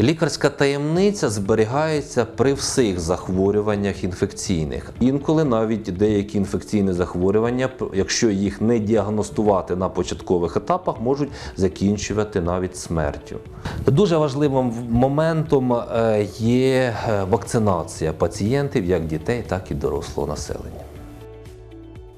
Лікарська таємниця зберігається при всіх захворюваннях інфекційних. Інколи навіть деякі інфекційні захворювання, якщо їх не діагностувати на початкових етапах, можуть закінчувати навіть смертю. Дуже важливим моментом е, є е, вакцинація пацієнтів як дітей, так і дорослого населення.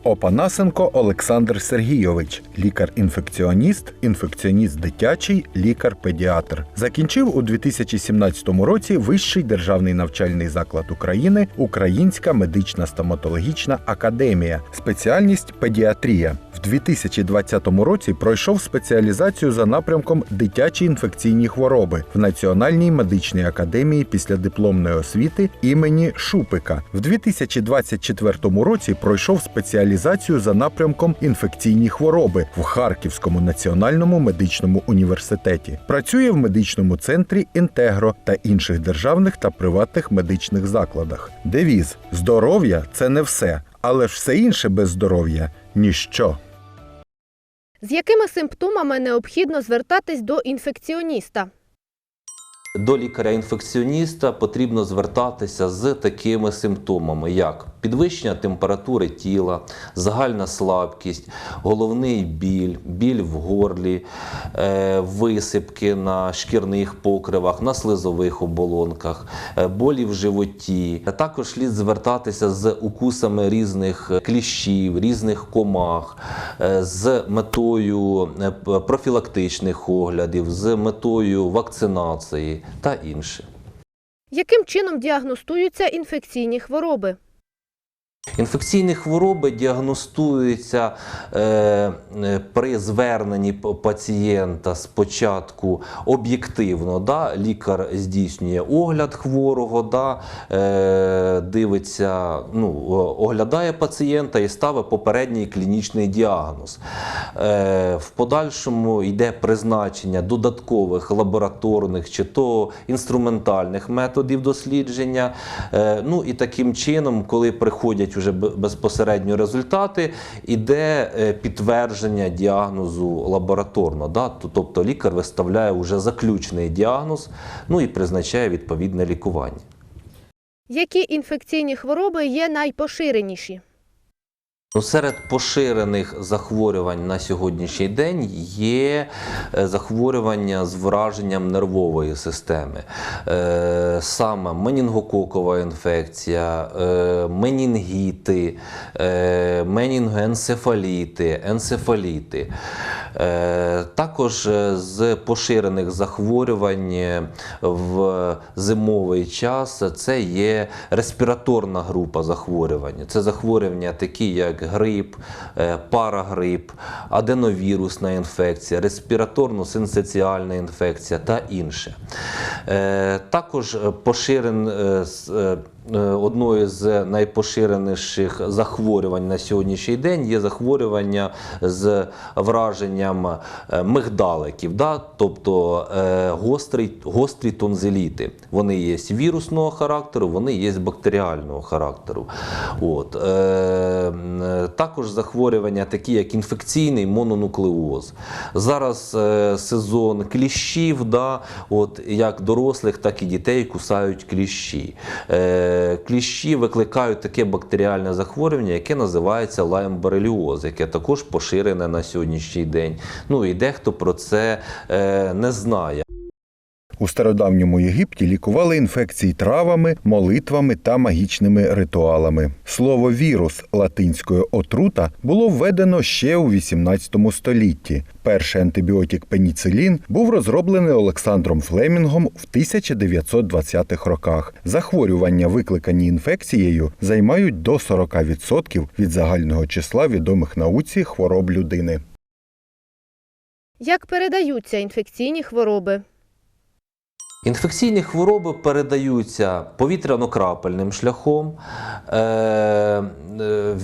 Опанасенко Олександр Сергійович, лікар-інфекціоніст, інфекціоніст дитячий, лікар-педіатр. Закінчив у 2017 році Вищий державний навчальний заклад України Українська медична стоматологічна академія, спеціальність педіатрія. В 2020 році пройшов спеціалізацію за напрямком дитячі інфекційні хвороби в Національній медичній академії післядипломної освіти імені Шупика. В 2024 році пройшов спеціалізацію за напрямком інфекційні хвороби в Харківському національному медичному університеті. Працює в медичному центрі Інтегро та інших державних та приватних медичних закладах. Девіз здоров'я це не все, але ж все інше без здоров'я ніщо. З якими симптомами необхідно звертатись до інфекціоніста? До лікаря-інфекціоніста потрібно звертатися з такими симптомами, як підвищення температури тіла, загальна слабкість, головний біль, біль в горлі, е, висипки на шкірних покривах, на слизових оболонках, е, болі в животі. Також слід звертатися з укусами різних кліщів, різних комах, е, з метою профілактичних оглядів, з метою вакцинації та інше. Яким чином діагностуються інфекційні хвороби? Інфекційні хвороби діагностуються е, е, при зверненні пацієнта спочатку об'єктивно. Да? Лікар здійснює огляд хворого, да? е, дивиться, ну, оглядає пацієнта і ставить попередній клінічний діагноз. Е, в подальшому йде призначення додаткових лабораторних чи то інструментальних методів дослідження. Е, ну і таким чином, коли приходять вже безпосередньо результати, іде е, підтвердження діагнозу лабораторно. Да? Тобто лікар виставляє вже заключний діагноз, ну і призначає відповідне лікування. Які інфекційні хвороби є найпоширеніші? Ну, серед поширених захворювань на сьогоднішній день є е, захворювання з враженням нервової системи. Е, Саме менінгококова інфекція, е, менінгіти, менінгоенцефаліти, енцефаліти. Е, Також е, з поширених захворювань е, в зимовий час це є респіраторна група захворювань. Це захворювання такі, як грип, парагрип, аденовірусна інфекція, респіраторно-синцеціальна інфекція та інше. Також поширен одною з найпоширеніших захворювань на сьогоднішній день є захворювання з враженням е, мигдаликів, да? тобто е, гострий, гострі тонзиліти. Вони є вірусного характеру, вони є бактеріального характеру. От. Е, е, також захворювання, такі як інфекційний мононуклеоз. Зараз е, сезон кліщів, да? От, як дорослих, так і дітей кусають кліщі. Е, кліщі викликають таке бактеріальне захворювання, яке називається лаймбореліоз, яке також поширене на сьогоднішній день. Ну і дехто про це е, не знає. У стародавньому Єгипті лікували інфекції травами, молитвами та магічними ритуалами. Слово вірус латинською отрута було введено ще у 18 столітті. Перший антибіотик пеніцилін був розроблений Олександром Флемінгом в 1920-х роках. Захворювання, викликані інфекцією, займають до 40% від загального числа відомих науці хвороб людини. Як передаються інфекційні хвороби? Інфекційні хвороби передаються повітряно-крапельним шляхом. Е, е,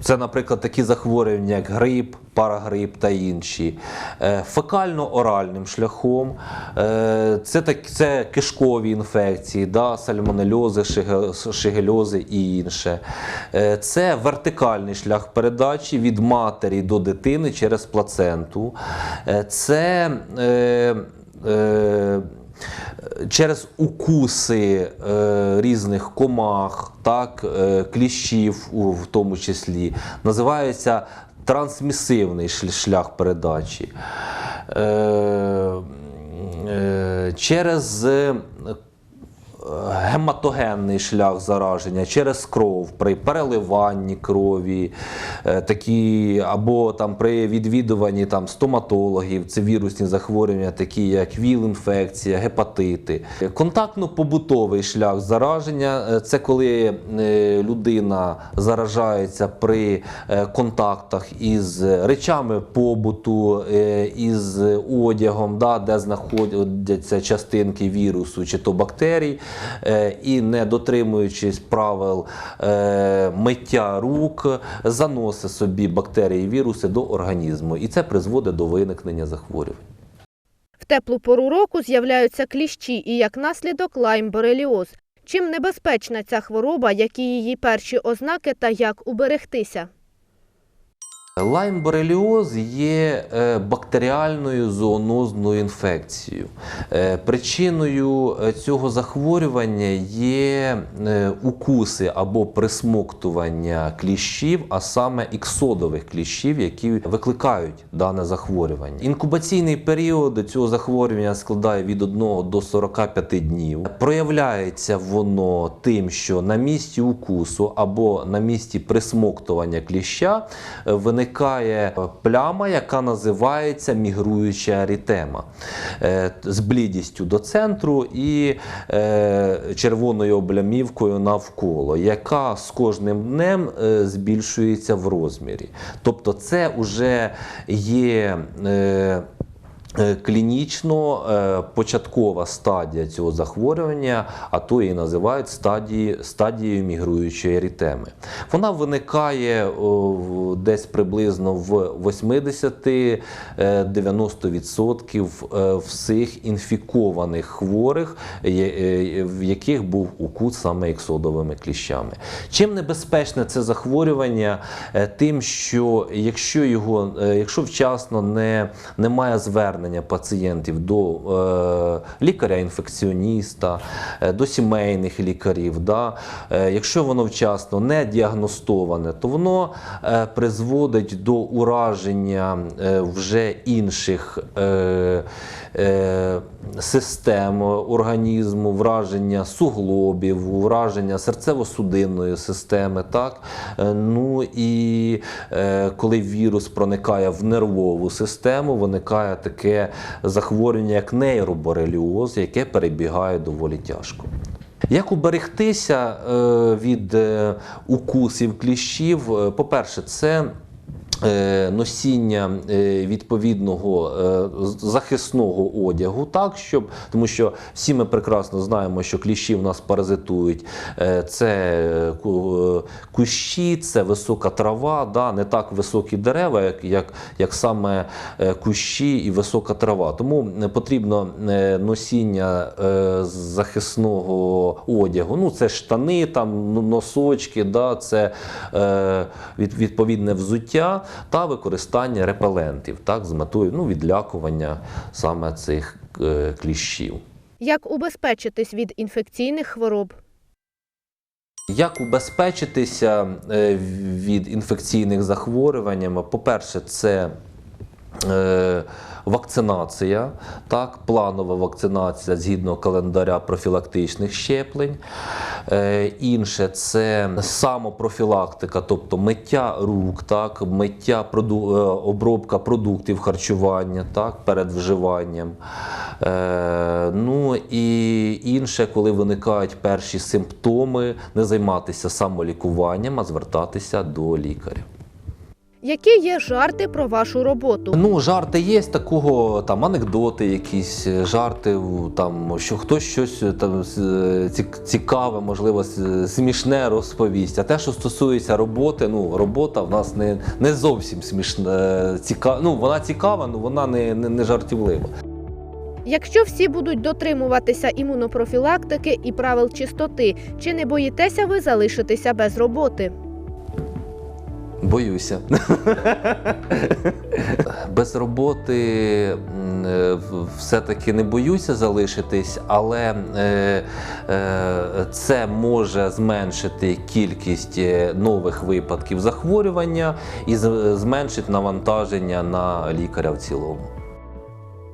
Це, наприклад, такі захворювання, як грип, парагрип та інші. Е, Фекально-оральним шляхом. Це, це кишкові інфекції, да, сальмонельози, шиге- шигельози і інше. Це вертикальний шлях передачі від матері до дитини через плаценту. Це е, е, через укуси е, різних комах, так, е, кліщів в тому числі, називається трансмісивний шлях передачі. Е, е, через е, гематогенний шлях зараження через кров при переливанні крові, е, такі, або там при відвідуванні там, стоматологів, це вірусні захворювання, такі як ВІЛ-інфекція, гепатити. Контактно-побутовий шлях зараження е, це коли е, людина заражається при контактах із речами побуту, із одягом, да, де знаходяться частинки вірусу чи то бактерій, і не дотримуючись правил е, миття рук, заносить собі бактерії і віруси до організму. І це призводить до виникнення захворювань. В теплу пору року з'являються кліщі і як наслідок лайм-бореліоз. Чим небезпечна ця хвороба, які її перші ознаки та як уберегтися? Лайм-бореліоз є е, бактеріальною зоонозною інфекцією. Е, Причиною е, цього захворювання є укуси або присмоктування кліщів, а саме іксодових кліщів, які викликають дане захворювання. Інкубаційний період цього захворювання складає від 1 до 45 днів. Проявляється воно тим, що на місці укусу або на місці присмоктування кліща е, виникає пляма, яка називається мігруюча ерітема е, з блідістю до центру і е, червоною облямівкою навколо, яка з кожним днем е, збільшується в розмірі. Тобто, це вже є. Е, Е, Клінічно е, початкова стадія цього захворювання, а то її називають стадії, стадією мігруючої ерітеми. Вона виникає десь приблизно в 80-90% е, всіх інфікованих хворих, е, в яких був укус саме іксодовими кліщами. Чим небезпечне це захворювання? Е, Тим, що якщо його, е, якщо вчасно не, немає звернення пацієнтів до е, лікаря-інфекціоніста, е, до сімейних лікарів, да, е, якщо воно вчасно не діагностоване, то воно е, призводить до ураження е, вже інших е, е, систем організму, враження суглобів, враження серцево-судинної системи. Так? Е, Ну і е, коли вірус проникає в нервову систему, виникає таке захворювання, як нейробореліоз, яке перебігає доволі тяжко. Як уберегтися е, від укусів кліщів? По-перше, це носіння е, відповідного е, захисного одягу, так щоб тому що всі ми прекрасно знаємо, що кліщі в нас паразитують. Е, Це е, ку- е, кущі, це висока трава, да, не так високі дерева, як, як, як саме е, кущі і висока трава. Тому е, потрібно е, носіння е, захисного одягу. Ну, це штани, там, носочки, да, це е, відповідне взуття та використання репелентів так, з метою ну, відлякування саме цих е, кліщів. Як убезпечитись від інфекційних хвороб? Як убезпечитися е, від інфекційних захворювань? По-перше, це вакцинація, так, планова вакцинація згідно календаря профілактичних щеплень. Е, інше це самопрофілактика, тобто миття рук, так, миття проду- е, обробка продуктів харчування так, перед вживанням. Е, ну і інше, коли виникають перші симптоми, не займатися самолікуванням, а звертатися до лікаря. Які є жарти про вашу роботу? Ну, жарти є такого, там анекдоти, якісь е, жарти, там що хтось щось е, там е, цікаве, можливо, смішне розповість. А те, що стосується роботи, ну робота в нас не, не зовсім смішна. Ціка... Ну, вона цікава, але вона не, не, не жартівлива. Якщо всі будуть дотримуватися імунопрофілактики і правил чистоти, чи не боїтеся ви залишитися без роботи? Боюся. Без роботи е, все-таки не боюся залишитись, але е, е, це може зменшити кількість нових випадків захворювання і зменшить навантаження на лікаря в цілому.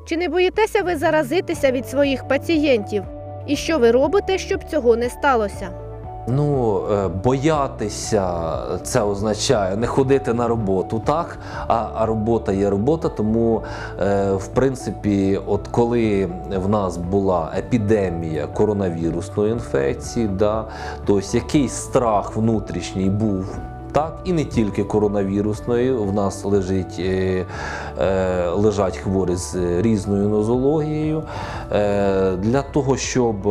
Чи не боїтеся ви заразитися від своїх пацієнтів? І що ви робите, щоб цього не сталося? Ну, е, боятися це означає не ходити на роботу, так? А, а робота є робота. Тому, е, в принципі, от коли в нас була епідемія коронавірусної інфекції, да, то ось якийсь страх внутрішній був. Так, і не тільки коронавірусної, в нас лежить, е, е, лежать хворі з різною нозологією. Е, для того, щоб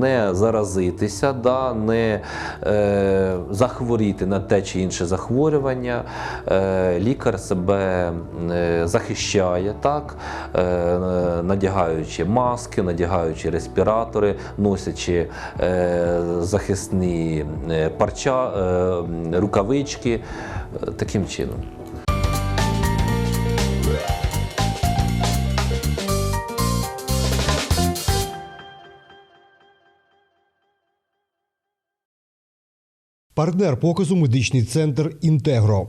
не заразитися, да, не е, захворіти на те чи інше захворювання, е, лікар себе е, захищає, так, е, надягаючи маски, надягаючи респіратори, носячи е, захисні е, парча, е, рукавички, е, таким чином. Партнер показу медичний центр Інтегро.